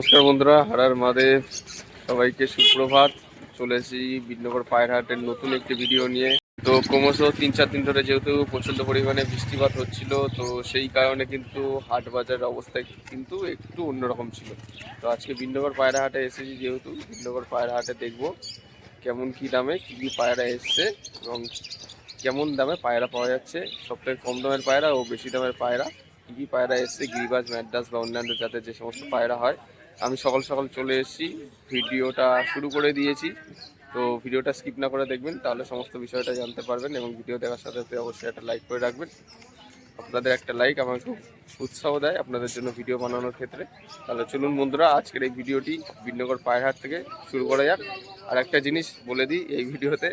নমস্কার বন্ধুরা, হারার মাদেব সবাইকে সুপ্রভাত। চলেছি বিদ্যনগর পায়ের হাটের নতুন একটি ভিডিও নিয়ে। তো ক্রমশ তিন, চার দিন ধরে যেহেতু প্রচণ্ড পরিমাণে বৃষ্টিপাত হচ্ছিল, তো সেই কারণে কিন্তু হাট বাজারের অবস্থা কিন্তু একটু অন্যরকম ছিল। তো আজকে বিদ্যনগর পায়রা হাটে এসেছি যেহেতু বিদ্যনগর পায়রা হাটে দেখব কেমন কি দামে, কী কী পায়রা এসছে এবং কেমন দামে পায়রা পাওয়া যাচ্ছে। সবথেকে কম দামের পায়রা ও বেশি দামের পায়রা। কী কী পায়রা এসছে, গিরিবাজ ম্যাডাস বা অন্যান্য জাতের যে সমস্ত পায়রা হয় আমি সকাল সকাল চলে এসেছি। ভিডিওটা শুরু করে দিয়েছি। তো ভিডিওটা স্কিপ না করে দেখবেন, তাহলে সমস্ত বিষয়টা জানতে পারবেন এবং ভিডিও দেখার সাথে সাথে অবশ্যই একটা লাইক করে রাখবেন। আপনাদের একটা লাইক আমাকে খুব উৎসাহ দেয় আপনাদের জন্য ভিডিও বানানোর ক্ষেত্রে। তাহলে চলুন বন্ধুরা, আজকের এই ভিডিওটি বিনগর পায়ের হাট থেকে শুরু করা যাক। আর একটা জিনিস বলে দিই, এই ভিডিওতে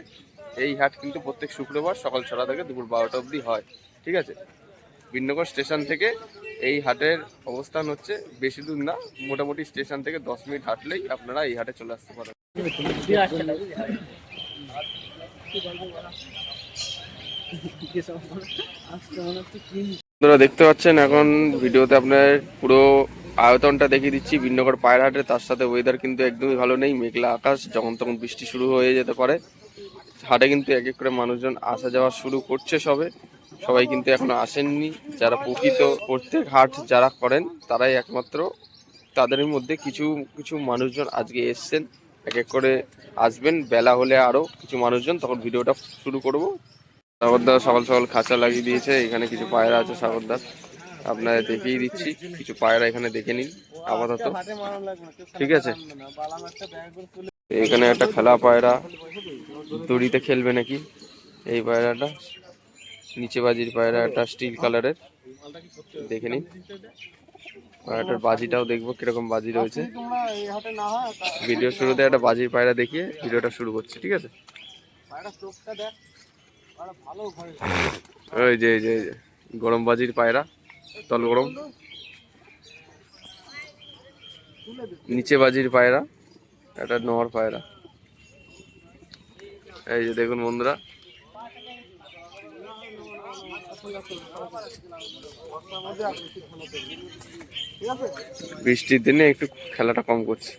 এই হাট কিন্তু প্রত্যেক শুক্রবার সকাল ছটা থেকে দুপুর বারোটা অবধি হয়। ঠিক আছে? বিনগর স্টেশন থেকে এই হাটের অবস্থান হচ্ছে বেশি দূর না, মোটামুটি স্টেশন থেকে দশ মিনিট হাঁটলেই আপনারা এই হাটে চলে আসতে পারেন। আপনারা দেখতে পাচ্ছেন এখন ভিডিওতে আপনার পুরো আয়তনটা দেখিয়ে দিচ্ছি, বিন্নগর পায়ের হাটে, তার সাথে ওয়েদার কিন্তু একদমই ভালো নেই, মেঘলা আকাশ, যখন তখন বৃষ্টি শুরু হয়ে যেতে পারে। হাটে কিন্তু এক এক করে মানুষজন আসা যাওয়া শুরু করছে সবে। সবাই কিন্তু এখনও আসেননি। যারা প্রকৃত প্রত্যেক হাট যারা করেন, তারাই একমাত্র। তাদের মধ্যে কিছু কিছু মানুষজন আজকে এসছেন। এক এক করে আসবেন। বেলা হলে আরও কিছু মানুষজন। তখন ভিডিওটা শুরু করব। সাগরদা সকাল সকাল খাঁচা লাগিয়ে দিয়েছে। এখানে কিছু পায়রা আছে সাগরদা আপনাদের দেখিয়ে দিচ্ছি। কিছু পায়রা এখানে দেখে নিন, আপাতত। ঠিক আছে? এখানে একটা খেলা পায়রা। দড়িতে খেলবে নাকি? এই পায়রাটা? নিচে বাজির পায়রা একটা স্টিল কালারের দেখে নিন। পায়রাটার বাজিটাও দেখব কীরকম বাজি রয়েছে। ভিডিও শুরুতে একটা বাজির পায়রা দেখিয়ে ভিডিওটা শুরু করছি, ঠিক আছে? ওই যে, এই যে গরম বাজির পায়রা, তল গরম। নিচে বাজির পায়রা, একটা নোয়ার পায়রা। এই যে দেখুন বন্ধুরা বৃষ্টির দিনে একটু খেলাটা কম করছে।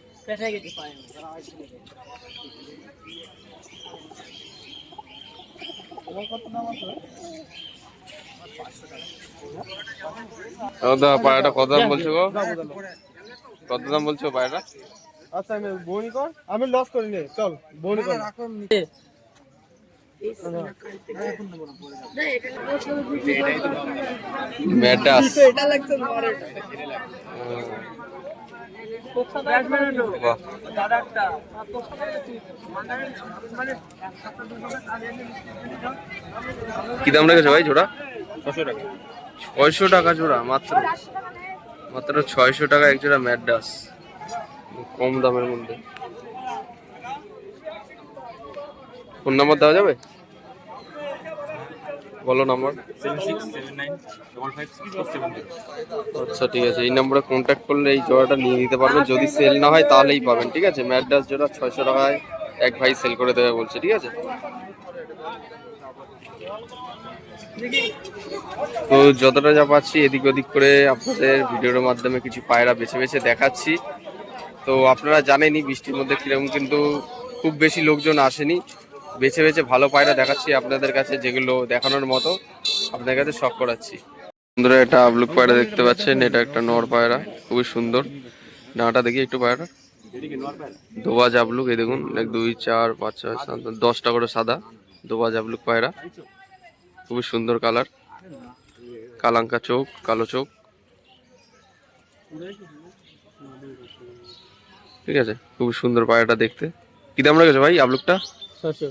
দাদা, পায়রাটা কত দাম বলছো গো? কত দাম বলছো পায়রাটা? আচ্ছা আমি বনি কর। আমি লস করি নে চল, বনি কর। কি দাম রেখেছো ভাই জোড়া? ছয়শো টাকা জোড়া, মাত্র। মাত্র ছয়শো টাকা এক জোড়া ম্যাডাস। কম দামের মধ্যে। ফোন নাম্বার দেওয়া যাবে? বলো নাম্বার। আচ্ছা ঠিক আছে। এই নম্বরে কন্ট্যাক্ট করলে এই জোড়াটা নিয়ে নিতে পারবেন। যদি সেল না হয়, তাহলেই পাবেন, ঠিক আছে? ম্যাডাস জোড়া ছয়শো টাকায় এক ভাই সেল করে দেবে বলছে, ঠিক আছে? তো যতটা যা পাচ্ছি, এদিক ওদিক করে আপনাদের ভিডিওর মাধ্যমে কিছু পায়রা বেছে বেছে দেখাচ্ছি। তো আপনারা জানেনই বৃষ্টির মধ্যে কীরকম কিন্তু খুব বেশি লোকজন আসেনি। বেছে বেছে ভালো পায়রা দেখাচ্ছি আপনাদের কাছে যেগুলো দেখানোর মতো আপনাদের কাছে শখ করাচ্ছি। বন্ধুরা এটা আবলুক পায়রা দেখতে পাচ্ছেন এটা একটা নর পায়রা খুবই সুন্দর। ডাঁটা দেখি একটু পায়রা। দোবা জাবলুক এই দেখুন এক দুই চার পাঁচ ছয় সাত দশটা করে সাদা দোবা জাবলুক পায়রা। খুবই সুন্দর কালার। কালাঙ্কা চোখ কালো চোখ। ঠিক আছে খুবই সুন্দর পায়রাটা দেখতে। কি দাম রেখেছো ভাই আবলুকটা? ছশো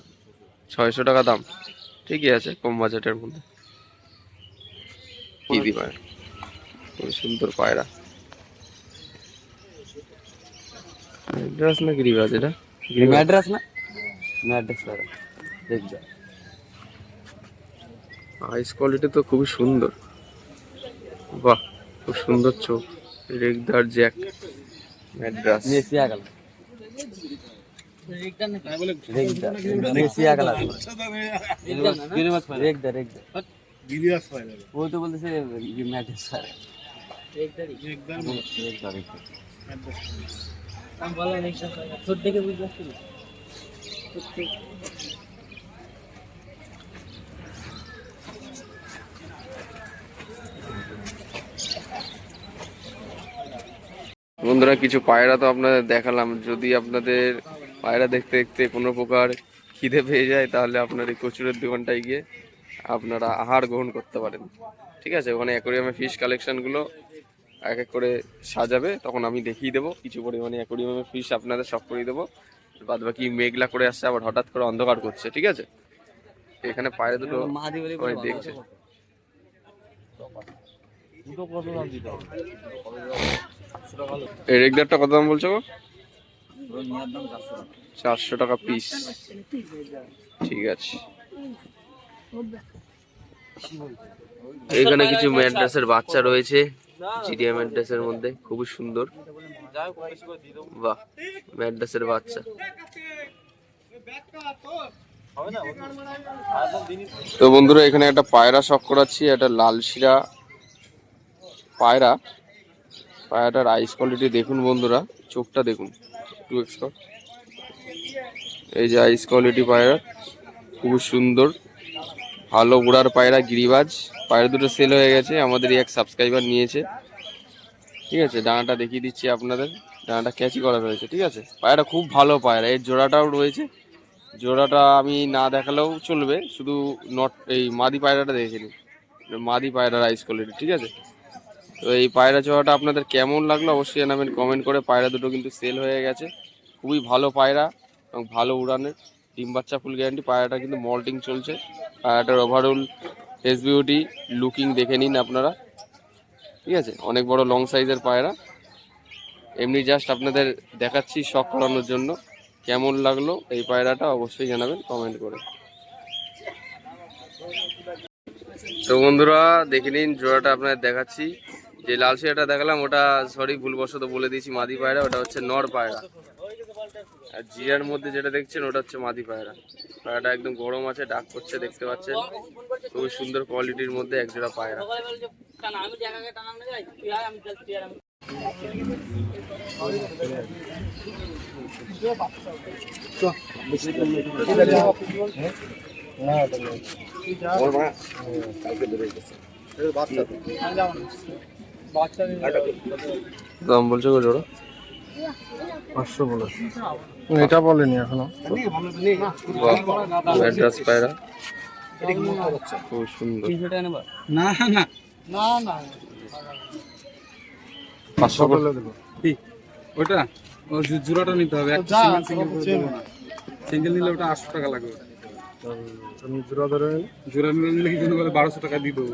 ছয়শো টাকা দাম। ঠিকই আছে কম বাজেটের মধ্যে। ইদি পায়রা খুবই সুন্দর পায়রা। ম্যাড্রাস না গিরিবাজ এটা? ম্যাড্রাস না? ম্যাড্রাস স্যার দেখ যা। আইস কোয়ালিটি তো খুবই সুন্দর। বাহ খুব সুন্দর চোখ। রেগদার জ্যাক। ম্যাড্রাস মেসি আগল। স্যার বন্ধুরা কিছু পায়রা তো আপনাদের দেখালাম। যদি আপনাদের পায়রা দেখতে দেখতে কোনো প্রকার খিদে পেয়ে যায় তাহলে আপনার এই কচুরের দোকানটায় গিয়ে আপনারা আহার গ্রহণ করতে পারেন। ঠিক আছে? ওখানে অ্যাকোরিয়ামে ফিশ কালেকশানগুলো এক এক করে সাজাবে তখন আমি দেখিয়ে দেবো। কিছু পরিমাণে অ্যাকোরিয়ামে ফিশ আপনাদের সব করিয়ে দেবো। বাদ বাকি মেঘলা করে আসছে আবার হঠাৎ করে অন্ধকার করছে ঠিক আছে? এখানে পায়রা দুটো দেখছে। এই রেগদারটা কত দাম বলছো চারশো টাকা পিস ঠিক আছে। এখানে কিছু ম্যাড্রাসের বাচ্চা রয়েছে জিডিয়া ম্যাড্রাসের মধ্যে, খুবই সুন্দর। বাহ ম্যাড্রাসের বাচ্চা। তো বন্ধুরা, এখানে একটা পায়রা শখ করাচ্ছি, একটা লাল শিরা পায়রা। পায়রাটার আইস কোয়ালিটি দেখুন বন্ধুরা, চোখটা দেখুন। টু এক্স এই যে আইস কোয়ালিটি পায়রা খুব সুন্দর। ভালো উড়ার পায়রা, গিরিবাজ। পায়রা দুটো সেল হয়ে গেছে, আমাদের এক সাবস্ক্রাইবার নিয়েছে। ঠিক আছে ডানাটা দেখিয়ে দিচ্ছি আপনাদের। ডানাটা ক্যাচি করা রয়েছে ঠিক আছে? পায়রা খুব ভালো পায়রা, এর জোড়াটাও রয়েছে। জোড়াটা আমি না দেখালেও চলবে, শুধু নট এই মাদি পায়রাটা দেখে নিন। মাদি পায়রার আইস কোয়ালিটি ঠিক আছে? তো এই পায়রা চড়াটা আপনাদের কেমন লাগল অবশ্যই জানাবেন কমেন্ট করে। পায়রা দুটো কিন্তু সেল হয়ে গেছে। খুবই ভালো পায়রা এবং ভালো উড়ানের। ডিম বাচ্চা ফুল গ্যারান্টি পায়রাটা কিন্তু মল্টিং চলছে। পায়রাটার ওভারঅল এস বিউটি লুকিং দেখে নিন আপনারা। ঠিক আছে? অনেক বড় লং সাইজের পায়রা। এমনি জাস্ট আপনাদের দেখাচ্ছি শখ করানোর জন্য। কেমন লাগল এই পায়রাটা অবশ্যই জানাবেন কমেন্ট করে। তো বন্ধুরা, দেখে নিন, জোড়াটা আপনাদের দেখাচ্ছি। যে লাল শিরাটা দেখালাম ওটা সরি ভুলবশত বলে দিয়েছি মাদি পায়রা ওটা হচ্ছে নর পায়রা। আর জিরার মধ্যে যেটা দেখছেন ওটা হচ্ছে মাদি পায়রা। পায়রাটা একদম গরম আছে ডাক করছে দেখতে পাচ্ছেন। খুবই সুন্দর কোয়ালিটির মধ্যে এক জোড়া পায়রা সকালে বলছে টানা দাম বলছো গো জোড়া পাঁচশো বলে। এটা বলেনি এখনও। অ্যাড্রেস পায়রা। খুব সুন্দর। না না। না না পাঁচশো করে বলে দেবো ওটা ও জু- জোড়াটা নিতে হবে একটা সিঙ্গেল সিঙ্গেল না সিঙ্গেল নিলে ওটা আটশো টাকা লাগবে। জোড়া ধরে জোড়া নিলে কি বারোশো টাকা দিয়ে দেবো?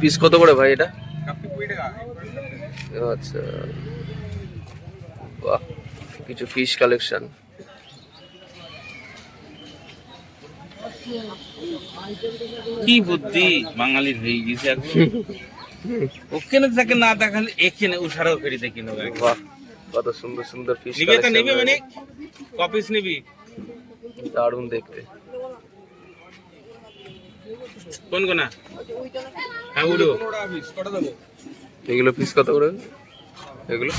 পিস কত করে ভাই এটা? আচ্ছা। বাহ কিছু ফিশ কালেকশন কি বুদ্ধি বাঙালির হয়ে গেছে এখন। ওখানে থাকে না দেখালে এখানে উষারাও ফেরি দেখি বাহ কত সুন্দর সুন্দর ফিশ নিবে তো নিবে মানে কপিস নিবি। দারুণ দেখতে। কোন কোনা? এগুলো পিস কত করে? এগুলো?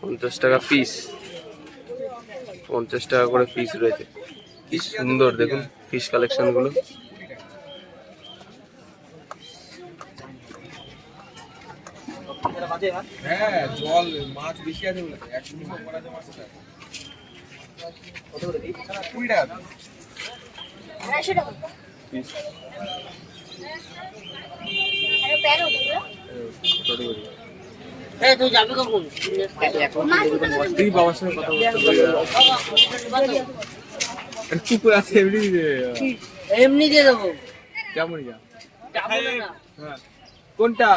পঞ্চাশ টাকা পিস পঞ্চাশ টাকা করে পিস রয়েছে। কি সুন্দর দেখুন ফিশ কালেকশনগুলো। হ্যাঁ জল মাছ বেশি আছে বলে। একশো নম্বর আছে মাছ কুড়ি টাকা। এই তুই যাবি কখন? তুই বাবার সঙ্গে কথা বলতে কুকুর আছে এমনি এমনি দিয়ে দেবো কেমন যা যাব না। হ্যাঁ। কোনটা?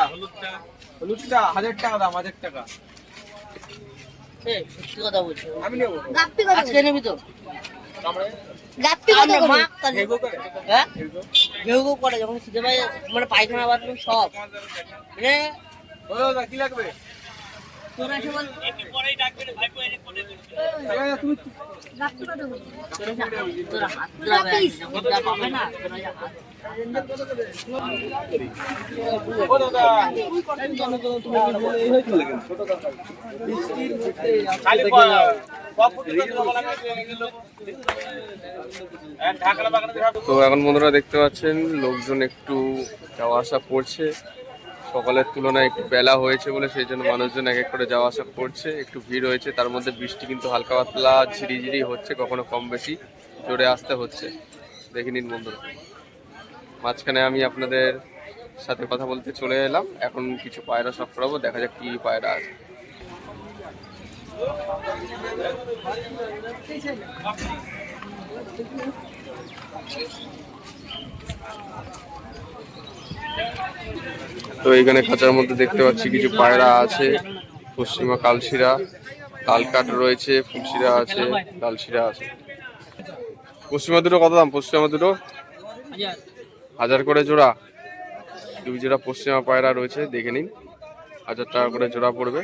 হলুদটা। হাজার টাকা দাম হাজার টাকা। এই, কথা বলছি। আমি নেব। আজকে নিবি তো? গাপ্পি কত করে? হ্যাঁ? ঘেউ ঘেউ করে যখন খিদে পায় মানে পায়খানা বাথরুম সব। মানে কি লাগবে? তো এখন বন্ধুরা দেখতে পাচ্ছেন লোকজন একটু যাওয়া আসা করছে। সকালের তুলনায় একটু বেলা হয়েছে বলে সেই জন্য মানুষজন এক এক করে যাওয়া আসা করছে, একটু ভিড় হয়েছে, তার মধ্যে বৃষ্টি কিন্তু হালকা পাতলা, ঝিরিঝিরি হচ্ছে, কখনো কম বেশি জোরে আসতে হচ্ছে। দেখে নিন বন্ধুরা। মাঝখানে আমি আপনাদের সাথে কথা বলতে চলে এলাম, এখন কিছু পায়রা সব করাবো, দেখা যাক কি পায়রা আছে। তো এখানে খাঁচার মধ্যে দেখতে পাচ্ছি কিছু পায়রা আছে, পশ্চিমা কালশিরা কালকাট রয়েছে, ফুলশিরা আছে লালশিরা আছে। পশ্চিমা দুটো কত দাম? পশ্চিমা দুটো? হাজার করে জোড়া। দুই জোড়া পশ্চিমা পায়রা রয়েছে, দেখে নিন। হাজার টাকা করে জোড়া পড়বে।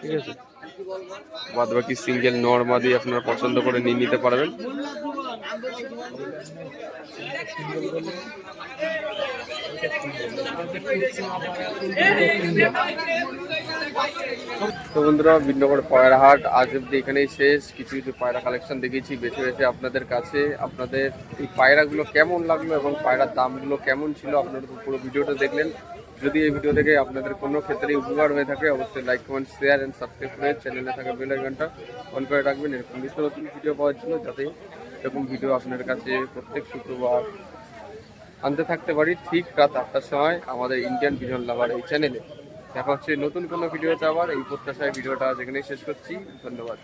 ঠিক আছে। বাদ বাকি সিঙ্গেল নর্মাদি আপনারা পছন্দ করে নিয়ে নিতে পারবেন। তো বন্ধুরা, বিন্নগর পায়রা হাট আজ অব্দি এখানেই শেষ। কিছু কিছু পায়রা কালেকশন দেখিয়েছি বেছে বেছে আপনাদের কাছে। আপনাদের এই পায়রাগুলো কেমন লাগল এবং পায়রার দামগুলো কেমন ছিল আপনারা পুরো ভিডিওটা দেখলেন। যদি এই ভিডিও থেকে আপনাদের কোনো ক্ষেত্রে উপকার হয়ে থাকে, অবশ্যই like comment share and subscribe করে চ্যানেলে থাকা বেল অন করে রাখবেন। এরকম নিত্য নতুন ভিডিও পাওয়ার জন্য যাতে এরকম ভিডিও আপনার কাছে প্রত্যেক শুক্রবার আনতে থাকতে পারি ঠিক রাত আটটার সময় আমাদের ইন্ডিয়ান ভিজন লাভার এই চ্যানেলে দেখা হচ্ছে নতুন কোনো ভিডিওতে আবার। এই প্রত্যাশায় ভিডিওটা যেখানেই শেষ করছি। ধন্যবাদ।